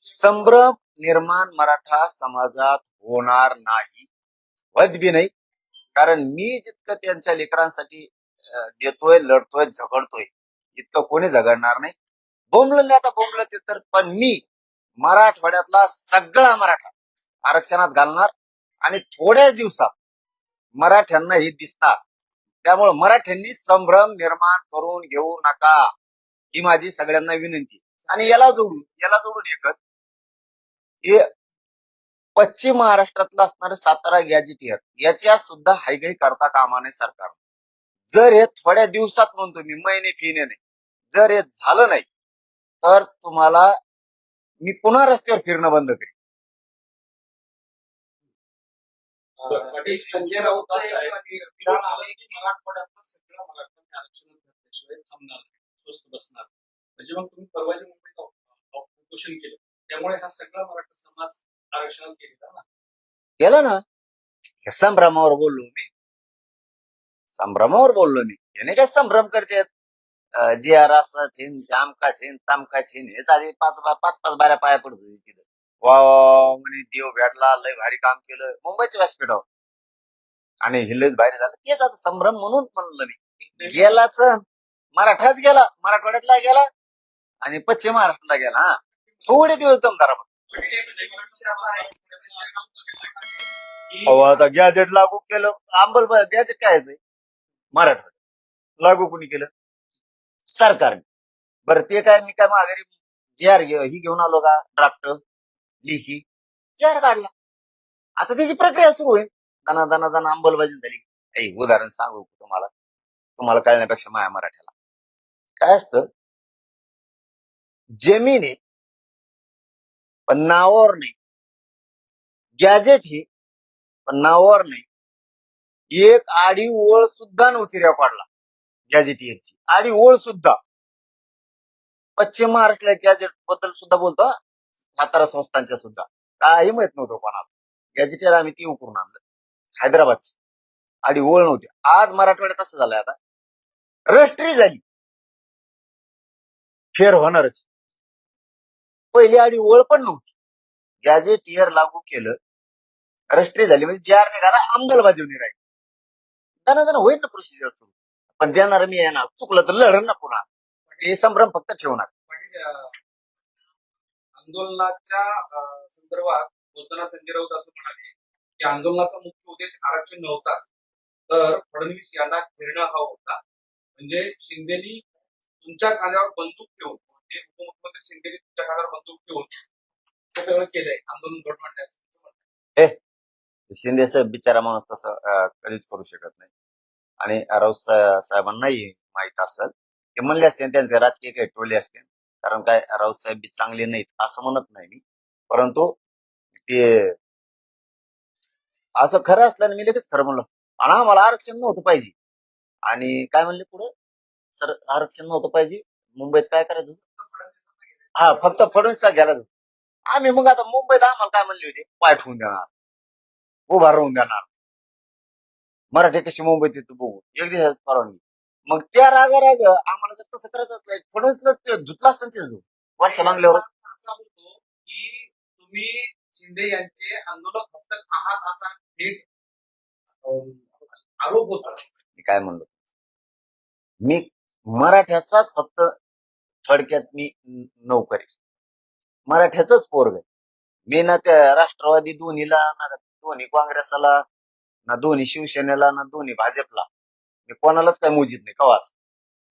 संभ्रम निर्माण मराठा समाजात होणार नाही. वदबी बी नाही. कारण मी जितकं त्यांच्या लेकरांसाठी देतोय लढतोय झगडतोय इतकं कोणी झगडणार नाही. बोंबलं आता बोंबलं ते तर पण मी मराठवाड्यातला सगळा मराठा आरक्षणात घालणार आणि थोड्या दिवसात मराठ्यांना हे दिसतात त्यामुळे मराठ्यांनी संभ्रम निर्माण करून घेऊ नका ही माझी सगळ्यांना विनंती. आणि याला जोडून याला जोडून एकच. हे पश्चिम महाराष्ट्रातलं असणारं सातारा गॅजिटियर याच्या सुद्धा हायगाई करता कामा नये सरकार. जर हे थोड्या दिवसात म्हणतो मी महिने फिने नाही. जर हे झालं नाही तर तुम्हाला मी पुन्हा रस्त्यावर फिरणं बंद करेन. पाटील संजय राऊत मराठा आरक्षण बसणार म्हणजे मग तुम्ही परवाच्या मुंबईत ऑप- ऑप- उपोषण केलं त्यामुळे हा सगळा मराठा समाज आरक्षणात गेलेला ना. केलं ना. हे संभ्रमावर बोललो मी. संभ्रमावर बोललो मी. याने काय संभ्रम करते? जे आर असं छिन आमका छिन तामका छिन हेच आधी पाच पाच पाच बाऱ्या पाया पडत होती तिथं. वा म्हणे देव भेटला लय भारी काम केलं. मुंबईच्या व्यासपीठावर आणि हे लयच भारी झालं. तेच आता संभ्रम म्हणून म्हणलं मी. गेलाच. मराठाच गेला. मराठवाड्यातला गेला. आणि पश्चिम महाराष्ट्राला गेला हा. थोडे दिवस दमदारा अहो आता गॅजेट लागू केलं. अंबल गॅजेट काय आहे मराठवाड्यात लागू कोणी केलं? सरकारने. बरं ते काय मी काय माघारी जे आर ही घेऊन आलो का? ड्राफ्ट लिखी. जे आर काढला. आता त्याची प्रक्रिया सुरू आहे दना दना दना अंमलबजावणी झाली. काही उदाहरण सांगू का तुम्हाला? तुम्हाला कळण्यापेक्षा माया मराठ्याला. काय असतं? जमीन आहे पण नावावर नाही. गॅजेट ही पण नावावर नाही. एक आडी ओळ सुद्धा नव्हती रेकॉर्डला गॅजेटियरची आडी ओळ सुद्धा. पश्चिम महाराष्ट्रातल्या गॅजेटबद्दल सुद्धा बोलतो सातारा संस्थांच्या सुद्धा. काही माहीत नव्हतं कोणाला. गॅजेटियर आम्ही ती उकरून आणलं. हैदराबादची. आडी ओळ नव्हती. आज मराठवाड्यात असं झालंय आता. रस्ट्री झाली. फेर होणारच. पहिली आणि ओळ पण नव्हती. गॅजेटियर लागू केलं राष्ट्रीय झाली म्हणजे जे आर निघाला अंमलबजावणी राहील. त्यांना त्यांना होईल ना प्रोसिजर सुरू. पण देणार मी येणार चुकलं तर लढण ना पुन्हा. हे संभ्रम फक्त ठेवणार. आंदोलनाच्या संदर्भात बोलताना संजय राऊत असं म्हणाले की आंदोलनाचा मुख्य उद्देश आरक्षण नव्हता. तर फडणवीस यांना घेरणं हा होता. म्हणजे शिंदेनी तुमच्या खांद्यावर बंदूक ठेवून म्हणजे उपमुख्यमंत्री शिंदेनी तुमच्या खांद्यावर बंदूक ठेवून हे सगळं केलंय. आंदोलन घडवण्यास शिंदे साहेब बिचारा माणूस तसं कधीच करू शकत नाही. आणि राऊत साहेबांनाही माहीत असेल. ते म्हणले असते त्यांचे राजकीय काही टोले असते. कारण काय राऊत साहेब बी चांगले नाहीत असं म्हणत नाही मी. परंतु ते असं खरं असल्याने मी लगेच खरं म्हणलं आणि आम्हाला आरक्षण नव्हतं पाहिजे. आणि काय म्हणले पुढे? सर आरक्षण नव्हतं पाहिजे. मुंबईत काय करायचं? हा फक्त फडणवीसला घ्यायला आम्ही मग आता मुंबईत आम्हाला काय म्हणले होते? पाय ठेवून देणार. उभा राहून देणार. मराठी कशी मुंबईत येतो बघू. एक दिवसाची परवानगी. मग त्या रागा राग आम्हाला जर तसं करायचं असलं फडणवीसला धुतला असतं तिथं वर्ष लागल्यावर असा होतो की तुम्ही शिंदे यांचे आंदोलक हस्तक आहात असा थेट अं, आरोप होता मी काय म्हणलो? मी मराठ्याचाच फक्त थडक्यात मी नोकरी. मराठ्याच पोरग मी ना त्या राष्ट्रवादी दोन्हीला ना दोन्ही काँग्रेसला ना दोन्ही शिवसेनेला ना दोन्ही भाजपला. मी कोणालाच काय मोजित नाही. कवाच.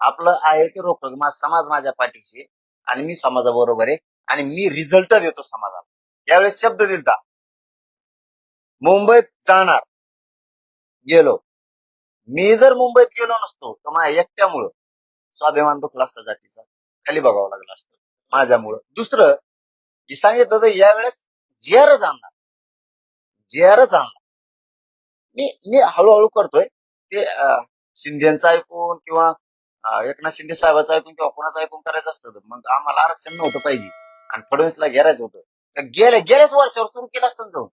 आपलं आहे ते रोख माझा समाज माझ्या पाठीशी आणि मी समाजाबरोबर आहे आणि मी रिझल्ट देतो समाजाला. यावेळेस शब्द दिलता. मुंबईत जाणार. गेलो. मी जर मुंबईत गेलो नसतो तर माझ्या एकट्यामुळं स्वाभिमान दुखला असता जातीचा. खाली बघावं लागलं असतं. माझ्यामुळं. दुसरं जे सांगितलं होतं यावेळेस जेरच आणणार. जेरच आणणार. मी मी हळूहळू करतोय. ते शिंदेचं ऐकून किंवा एकनाथ शिंदे साहेबाचं ऐकून किंवा कोणाचं ऐकून करायचं असतं तर मग आम्हाला आरक्षण नव्हतं पाहिजे. आणि फडणवीसला घेरायचं होतं. तर गेल्या गेल्याच वर्षावर सुरू केलं असतं जाऊन.